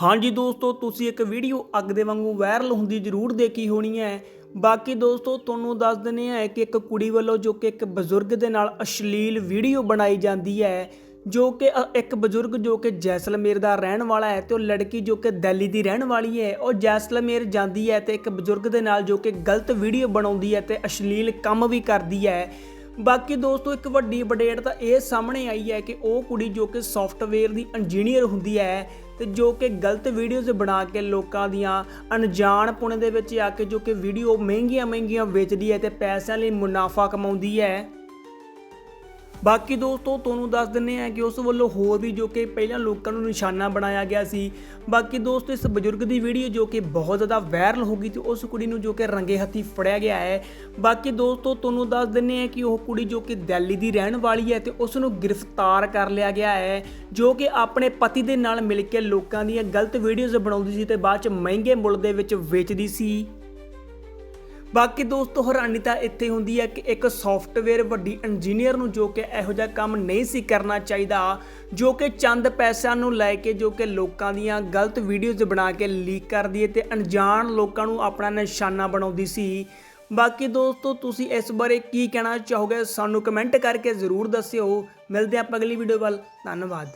ਹਾਂਜੀ ਦੋਸਤੋ, ਤੁਸੀਂ ਇੱਕ ਵੀਡੀਓ ਅੱਗ ਦੇ ਵਾਂਗੂ ਵਾਇਰਲ ਹੁੰਦੀ ਜ਼ਰੂਰ ਦੇਖੀ ਹੋਣੀ ਹੈ। ਬਾਕੀ ਦੋਸਤੋ, ਤੁਹਾਨੂੰ ਦੱਸ ਦਿੰਦੇ ਹਾਂ ਕਿ ਇੱਕ ਕੁੜੀ ਵੱਲੋਂ ਜੋ ਕਿ ਇੱਕ ਬਜ਼ੁਰਗ ਦੇ ਨਾਲ ਅਸ਼ਲੀਲ ਵੀਡੀਓ ਬਣਾਈ ਜਾਂਦੀ ਹੈ, ਜੋ ਕਿ ਇੱਕ ਬਜ਼ੁਰਗ ਜੋ ਕਿ ਜੈਸਲਮੇਰ ਦਾ ਰਹਿਣ ਵਾਲਾ ਹੈ ਤੇ ਉਹ ਲੜਕੀ ਜੋ ਕਿ ਦਿੱਲੀ ਦੀ ਰਹਿਣ ਵਾਲੀ ਹੈ, ਉਹ ਜੈਸਲਮੇਰ ਜਾਂਦੀ ਹੈ ਤੇ ਇੱਕ ਬਜ਼ੁਰਗ ਦੇ ਨਾਲ ਜੋ ਕਿ ਗਲਤ ਵੀਡੀਓ ਬਣਾਉਂਦੀ ਹੈ ਤੇ ਅਸ਼ਲੀਲ ਕੰਮ ਵੀ ਕਰਦੀ ਹੈ। ਬਾਕੀ ਦੋਸਤੋ, ਇੱਕ ਵੱਡੀ ਅਪਡੇਟ ਤਾਂ ਇਹ ਸਾਹਮਣੇ ਆਈ ਹੈ ਕਿ ਉਹ ਕੁੜੀ ਜੋ ਕਿ ਸੌਫਟਵੇਅਰ ਦੀ ਇੰਜੀਨੀਅਰ ਹੁੰਦੀ ਹੈ ਤੇ ਜੋ ਕਿ ਗਲਤ ਵੀਡੀਓਜ਼ ਬਣਾ ਕੇ ਲੋਕਾਂ ਦੀਆਂ ਅਣਜਾਣ ਪੁਣੇ ਦੇ ਵਿੱਚ ਆ ਕੇ ਜੋ ਕਿ ਵੀਡੀਓ ਮਹਿੰਗੀਆਂ ਮਹਿੰਗੀਆਂ ਵੇਚਦੀ ਹੈ ਤੇ ਪੈਸਿਆਂ ਲਈ ਮੁਨਾਫਾ ਕਮਾਉਂਦੀ ਹੈ। ਬਾਕੀ ਦੋਸਤੋ, ਤੁਹਾਨੂੰ ਦੱਸ ਦਿੰਨੇ ਆ ਕਿ ਉਸ ਵੱਲੋਂ ਹੋਰ ਵੀ ਜੋ ਕਿ ਪਹਿਲਾਂ ਲੋਕਾਂ ਨੂੰ ਨਿਸ਼ਾਨਾ ਬਣਾਇਆ ਗਿਆ ਸੀ। ਬਾਕੀ ਦੋਸਤੋ, ਇਸ ਬਜ਼ੁਰਗ ਦੀ ਵੀਡੀਓ ਜੋ ਕਿ ਬਹੁਤ ਜ਼ਿਆਦਾ ਵਾਇਰਲ ਹੋ ਗਈ ਤੇ ਉਸ ਕੁੜੀ ਨੂੰ ਜੋ ਕਿ ਰੰਗੇ ਹੱਥੀ ਫੜਿਆ ਗਿਆ ਹੈ। ਬਾਕੀ ਦੋਸਤੋ, ਤੁਹਾਨੂੰ ਦੱਸ ਦਿੰਨੇ ਆ ਕਿ ਉਹ ਕੁੜੀ ਜੋ ਕਿ ਦਿੱਲੀ ਦੀ ਰਹਿਣ ਵਾਲੀ ਹੈ ਤੇ ਉਸ ਨੂੰ ਗ੍ਰਿਫਤਾਰ ਕਰ ਲਿਆ ਗਿਆ ਹੈ, ਜੋ ਕਿ ਆਪਣੇ ਪਤੀ ਦੇ ਨਾਲ ਮਿਲ ਕੇ ਲੋਕਾਂ ਦੀਆਂ ਗਲਤ ਵੀਡੀਓਜ਼ ਬਣਾਉਂਦੀ ਸੀ ਤੇ ਬਾਅਦ ਚ ਮਹਿੰਗੇ ਮੁੱਲ ਦੇ ਵਿੱਚ ਵੇਚਦੀ ਸੀ। ਬਾਕੀ ਦੋਸਤੋ ਹੈਰਾਨੀ ਤਾਂ ਇੱਥੇ ਹੁੰਦੀ ਹੈ ਕਿ ਇੱਕ ਸੌਫਟਵੇਅਰ ਵੱਡੀ ਇੰਜੀਨੀਅਰ ਨੂੰ ਜੋ ਕਿ ਇਹੋ ਜਿਹਾ ਕੰਮ ਨਹੀਂ ਸੀ ਕਰਨਾ ਚਾਹੀਦਾ, ਜੋ ਕਿ ਚੰਦ ਪੈਸਿਆਂ ਨੂੰ ਲੈ ਕੇ, ਜੋ ਕਿ ਲੋਕਾਂ ਦੀਆਂ ਗਲਤ ਵੀਡੀਓਜ਼ ਬਣਾ ਕੇ ਲੀਕ ਕਰਦੀ ਹੈ ਤੇ ਅਣਜਾਣ ਲੋਕਾਂ ਨੂੰ ਆਪਣਾ ਨਿਸ਼ਾਨਾ ਬਣਾਉਂਦੀ ਸੀ। ਬਾਕੀ ਦੋਸਤੋ, ਤੁਸੀਂ ਇਸ ਬਾਰੇ ਕੀ ਕਹਿਣਾ ਚਾਹੋਗੇ ਸਾਨੂੰ ਕਮੈਂਟ ਕਰਕੇ ਜ਼ਰੂਰ ਦੱਸਿਓ। ਮਿਲਦੇ ਹਾਂ ਆਪਾਂ ਅਗਲੀ ਵੀਡੀਓ ਵੱਲ। ਧੰਨਵਾਦ।